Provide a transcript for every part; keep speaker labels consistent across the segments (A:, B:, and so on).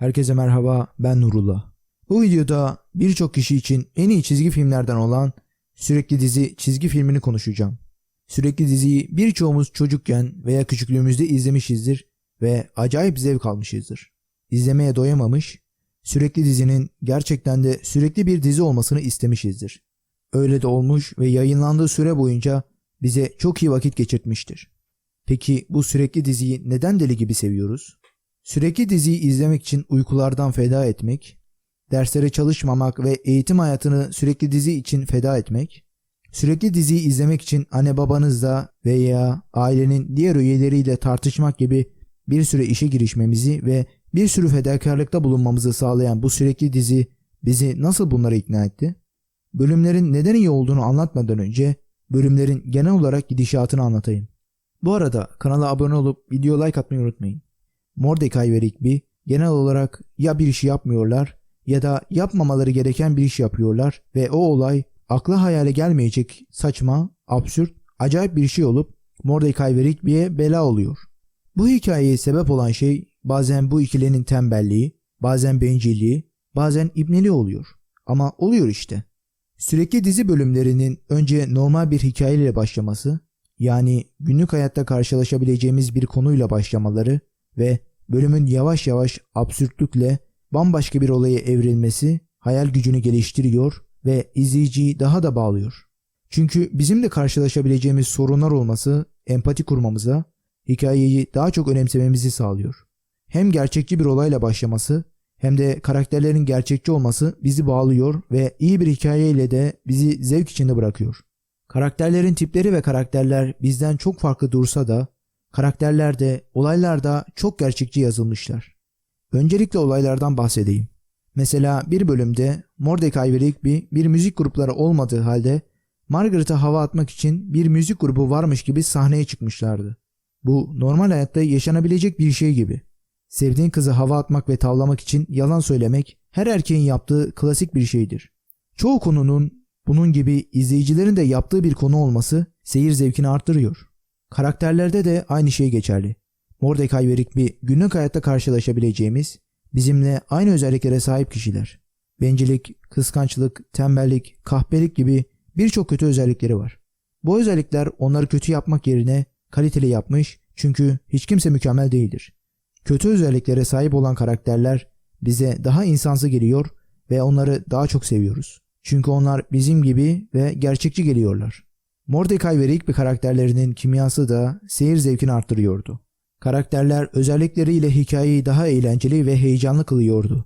A: Herkese merhaba, ben Nurullah. Bu videoda birçok kişi için en iyi çizgi filmlerden olan Sürekli Dizi çizgi filmini konuşacağım. Sürekli diziyi birçoğumuz çocukken veya küçüklüğümüzde izlemişizdir ve acayip zevk almışızdır. İzlemeye doyamamış, Sürekli Dizi'nin gerçekten de sürekli bir dizi olmasını istemişizdir. Öyle de olmuş ve yayınlandığı süre boyunca bize çok iyi vakit geçirtmiştir. Peki bu sürekli diziyi neden deli gibi seviyoruz? Sürekli diziyi izlemek için uykulardan feda etmek, derslere çalışmamak ve eğitim hayatını sürekli dizi için feda etmek, sürekli diziyi izlemek için anne babanızla veya ailenin diğer üyeleriyle tartışmak gibi bir süre işe girişmemizi ve bir sürü fedakarlıkta bulunmamızı sağlayan bu sürekli dizi bizi nasıl bunlara ikna etti? Bölümlerin neden iyi olduğunu anlatmadan önce bölümlerin genel olarak gidişatını anlatayım. Bu arada kanala abone olup video like atmayı unutmayın. Mordecai ve Rigby genel olarak ya bir işi yapmıyorlar ya da yapmamaları gereken bir iş yapıyorlar ve o olay akla hayale gelmeyecek saçma, absürt, acayip bir şey olup Mordecai ve Rigby'ye bela oluyor. Bu hikayeye sebep olan şey bazen bu ikilinin tembelliği, bazen bencilliği, bazen ibneliği oluyor. Ama oluyor işte. Sürekli dizi bölümlerinin önce normal bir hikayeyle başlaması, yani günlük hayatta karşılaşabileceğimiz bir konuyla başlamaları ve bölümün yavaş yavaş absürtlükle bambaşka bir olaya evrilmesi hayal gücünü geliştiriyor ve izleyiciyi daha da bağlıyor. Çünkü bizim de karşılaşabileceğimiz sorunlar olması empati kurmamıza, hikayeyi daha çok önemsememizi sağlıyor. Hem gerçekçi bir olayla başlaması hem de karakterlerin gerçekçi olması bizi bağlıyor ve iyi bir hikayeyle de bizi zevk içinde bırakıyor. Karakterlerin tipleri ve karakterler bizden çok farklı dursa da karakterler de olaylar da çok gerçekçi yazılmışlar. Öncelikle olaylardan bahsedeyim. Mesela bir bölümde Mordecai ve Rigby bir müzik grupları olmadığı halde Margaret'a hava atmak için bir müzik grubu varmış gibi sahneye çıkmışlardı. Bu normal hayatta yaşanabilecek bir şey gibi. Sevdiğin kızı hava atmak ve tavlamak için yalan söylemek her erkeğin yaptığı klasik bir şeydir. Çoğu konunun bunun gibi izleyicilerin de yaptığı bir konu olması seyir zevkini arttırıyor. Karakterlerde de aynı şey geçerli. Mordecai ve Rigby günlük hayatta karşılaşabileceğimiz, bizimle aynı özelliklere sahip kişiler. Bencillik, kıskançlık, tembellik, kahpelik gibi birçok kötü özellikleri var. Bu özellikler onları kötü yapmak yerine kaliteli yapmış çünkü hiç kimse mükemmel değildir. Kötü özelliklere sahip olan karakterler bize daha insansı geliyor ve onları daha çok seviyoruz. Çünkü onlar bizim gibi ve gerçekçi geliyorlar. Mordecai ve Rigby karakterlerinin kimyası da seyir zevkini arttırıyordu. Karakterler özellikleriyle hikayeyi daha eğlenceli ve heyecanlı kılıyordu.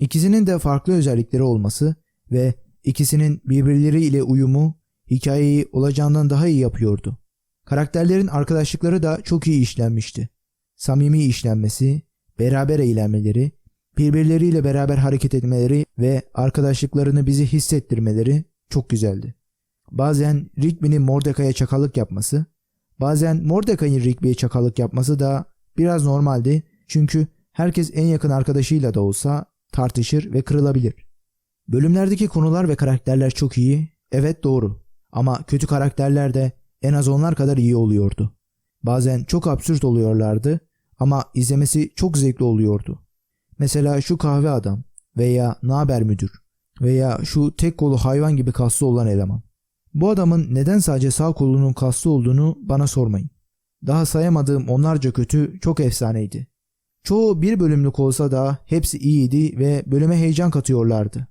A: İkisinin de farklı özellikleri olması ve ikisinin birbirleriyle uyumu hikayeyi olacağından daha iyi yapıyordu. Karakterlerin arkadaşlıkları da çok iyi işlenmişti. Samimi işlenmesi, beraber eğlenmeleri, birbirleriyle beraber hareket etmeleri ve arkadaşlıklarını bizi hissettirmeleri çok güzeldi. Bazen Rigby'nin Mordecai'ye çakallık yapması, bazen Mordecai'nin Rigby'ye çakallık yapması da biraz normaldi çünkü herkes en yakın arkadaşıyla da olsa tartışır ve kırılabilir. Bölümlerdeki konular ve karakterler çok iyi, evet doğru ama kötü karakterler de en az onlar kadar iyi oluyordu. Bazen çok absürt oluyorlardı ama izlemesi çok zevkli oluyordu. Mesela şu kahve adam veya naber müdür veya şu tek kolu hayvan gibi kaslı olan eleman. Bu adamın neden sadece sağ kolunun kaslı olduğunu bana sormayın. Daha sayamadığım onlarca kötü çok efsaneydi. Çoğu bir bölümlük olsa da hepsi iyiydi ve bölüme heyecan katıyorlardı.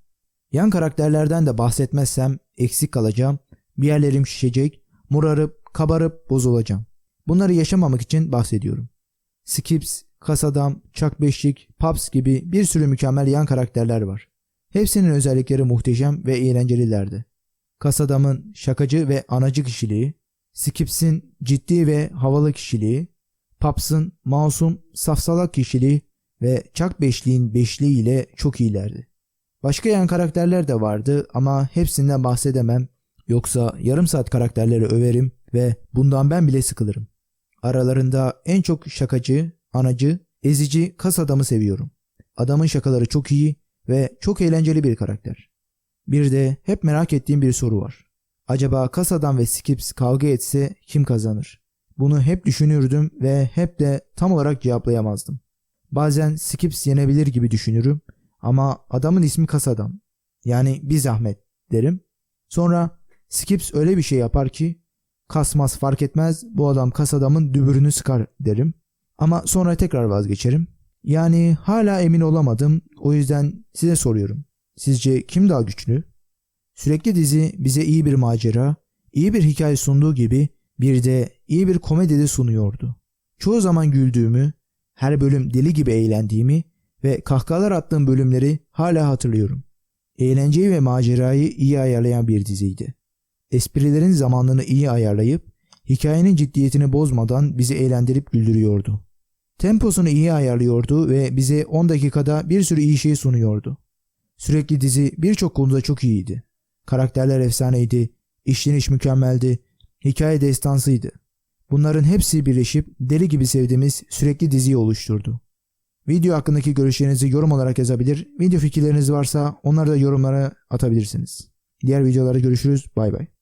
A: Yan karakterlerden de bahsetmezsem eksik kalacağım, bir yerlerim şişecek, morarıp, kabarıp bozulacağım. Bunları yaşamamak için bahsediyorum. Skips, Kasadam, Chuck Beşik, Paps gibi bir sürü mükemmel yan karakterler var. Hepsinin özellikleri muhteşem ve eğlencelilerdi. Kasadam'ın şakacı ve anacı kişiliği, Skips'in ciddi ve havalı kişiliği, Paps'ın masum, safsalak kişiliği ve Chuck Beşliğin beşliği ile çok iyilerdi. Başka yan karakterler de vardı ama hepsinden bahsedemem yoksa yarım saat karakterleri överim ve bundan ben bile sıkılırım. Aralarında en çok şakacı, anacı, ezici kas adamı seviyorum. Adamın şakaları çok iyi ve çok eğlenceli bir karakter. Bir de hep merak ettiğim bir soru var. Acaba kas adam ve Skips kavga etse kim kazanır? Bunu hep düşünürdüm ve hep de tam olarak cevaplayamazdım. Bazen Skips yenebilir gibi düşünürüm ama adamın ismi Kasadam. Yani bir zahmet derim. Sonra Skips öyle bir şey yapar ki kasmaz fark etmez bu adam Kasadam'ın dübürünü sıkar derim. Ama sonra tekrar vazgeçerim. Yani hala emin olamadım o yüzden size soruyorum. Sizce kim daha güçlü? Sürekli dizi bize iyi bir macera, iyi bir hikaye sunduğu gibi bir de iyi bir komedi de sunuyordu. Çoğu zaman güldüğümü, her bölüm deli gibi eğlendiğimi ve kahkahalar attığım bölümleri hala hatırlıyorum. Eğlenceyi ve macerayı iyi ayarlayan bir diziydi. Esprilerin zamanını iyi ayarlayıp hikayenin ciddiyetini bozmadan bizi eğlendirip güldürüyordu. Temposunu iyi ayarlıyordu ve bize 10 dakikada bir sürü iyi şey sunuyordu. Sürekli dizi birçok konuda çok iyiydi. Karakterler efsaneydi, işleniş mükemmeldi, hikaye destansıydı. Bunların hepsi birleşip deli gibi sevdiğimiz sürekli diziyi oluşturdu. Video hakkındaki görüşlerinizi yorum olarak yazabilir, video fikirleriniz varsa onları da yorumlara atabilirsiniz. Diğer videolarda görüşürüz, bay bay.